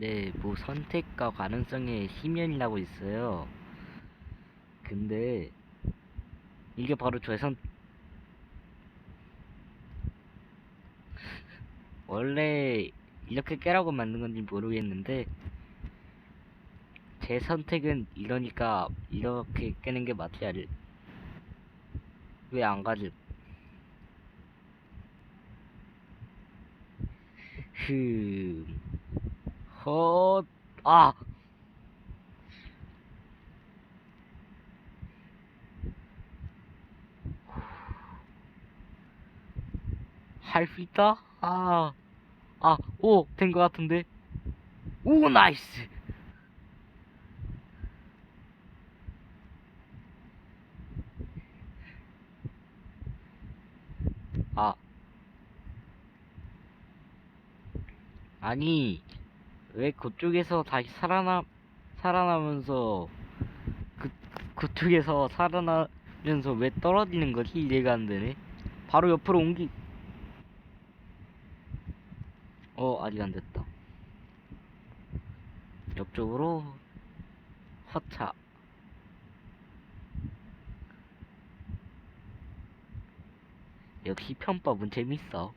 네, 뭐 선택과 가능성의 희면이라고 있어요. 근데 이게 바로 저의 선 원래 이렇게 깨라고 만든 건지 모르겠는데 제 선택은 이러니까 이렇게 깨는 게 맞지 않을 왜 안 가지? 흠, 헛, 아! 할 수 있다? 아, 아, 오, 된 것 같은데? 오, 나이스! 아. 아니, 왜 그쪽에서 다시 살아나, 살아나면서, 그, 그쪽에서 살아나면서 왜 떨어지는 거지? 이해가 안 되네. 바로 옆으로 옮기, 어, 아직 안 됐다. 옆쪽으로, 허차. 역시 편법은 재밌어.